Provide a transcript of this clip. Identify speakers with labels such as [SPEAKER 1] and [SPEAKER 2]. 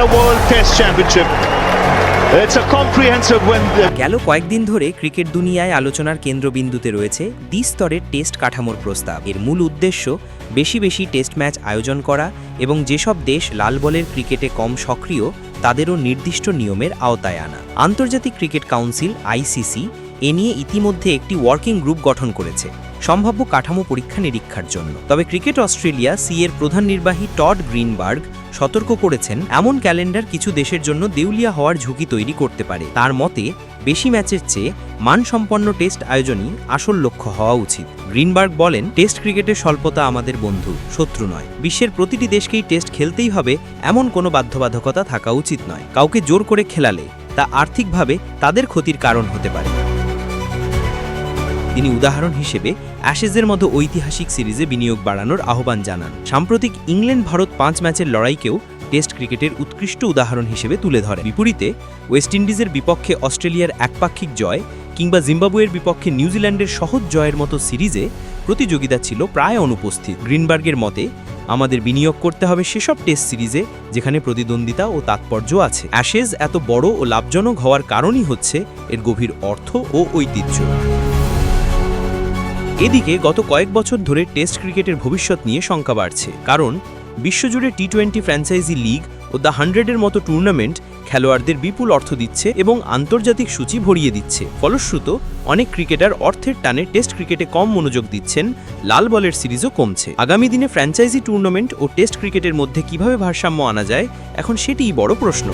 [SPEAKER 1] the World Test Championship. It's a comprehensive win.
[SPEAKER 2] গেল কয়েকদিন ধরে ক্রিকেট দুনিয়ায় আলোচনার কেন্দ্রবিন্দুতে রয়েছে দ্বিস্তরের টেস্ট কাঠামোর প্রস্তাব এর মূল উদ্দেশ্য বেশি বেশি টেস্ট ম্যাচ আয়োজন করা এবং যেসব দেশ লাল বলের ক্রিকেটে কম সক্রিয়, তাদেরও নির্দিষ্ট নিয়মের আওতায় আনা আন্তর্জাতিক ক্রিকেট কাউন্সিল আইসিসি এ নিয়ে ইতিমধ্যে একটি ওয়ার্কিং গ্রুপ গঠন করেছে সম্ভাব্য কাঠামো পরীক্ষা নিরীক্ষার জন্য। তবে ক্রিকেট অস্ট্রেলিয়া সি এর প্রধান নির্বাহী টড গ্রিনবার্গ সতর্ক করেছেন, এমন ক্যালেন্ডার কিছু দেশের জন্য দেউলিয়া হওয়ার ঝুঁকি তৈরি করতে পারে। তার মতে, বেশি ম্যাচের চেয়ে মানসম্পন্ন টেস্ট আয়োজনই আসল লক্ষ্য হওয়া উচিত। গ্রিনবার্গ বলেন, টেস্ট ক্রিকেটের স্বল্পতা আমাদের বন্ধু, শত্রু নয়। বিশ্বের প্রতিটি দেশকেই টেস্ট খেলতেই হবে, এমন কোনো বাধ্যবাধকতা থাকা উচিত নয়। কাউকে জোর করে খেলালে, তা আর্থিকভাবে তাদের ক্ষতির কারণ হতে পারে। তিনি উদাহরণ হিসেবে অ্যাশেজের মতো ঐতিহাসিক সিরিজে বিনিয়োগ বাড়ানোর আহ্বান জানান। সাম্প্রতিক ইংল্যান্ড ভারত পাঁচ ম্যাচের লড়াইকেও টেস্ট ক্রিকেটের উৎকৃষ্ট উদাহরণ হিসেবে তুলে ধরে বিপরীতে, ওয়েস্ট ইন্ডিজের বিপক্ষে অস্ট্রেলিয়ার একপাক্ষিক জয় কিংবা জিম্বাবুয়ের বিপক্ষে নিউজিল্যান্ডের সহজ জয়ের মতো সিরিজে প্রতিযোগিতা ছিল প্রায় অনুপস্থিত। গ্রিনবার্গের মতে, আমাদের বিনিয়োগ করতে হবে সেসব টেস্ট সিরিজে যেখানে প্রতিদ্বন্দ্বিতা ও তাৎপর্য আছে। অ্যাশেজ এত বড় ও লাভজনক হওয়ার কারণই হচ্ছে এর গভীর অর্থ ও ঐতিহ্য। এদিকে গত কয়েক বছর ধরে টেস্ট ক্রিকেটের ভবিষ্যৎ নিয়ে শঙ্কা বাড়ছে। কারণ, বিশ্বজুড়ে টি টোয়েন্টি ফ্র্যাঞ্চাইজি লিগ ও দ্য হান্ড্রেডের মতো টুর্নামেন্ট খেলোয়াড়দের বিপুল অর্থ দিচ্ছে এবং আন্তর্জাতিক সূচি ভরিয়ে দিচ্ছে। ফলশ্রুত, অনেক ক্রিকেটার অর্থের টানে টেস্ট ক্রিকেটে কম মনোযোগ দিচ্ছেন, লাল বলের সিরিজও কমছে। আগামী দিনে ফ্র্যাঞ্চাইজি টুর্নামেন্ট ও টেস্ট ক্রিকেটের মধ্যে কীভাবে ভারসাম্য আনা যায়, এখন সেটিই বড় প্রশ্ন।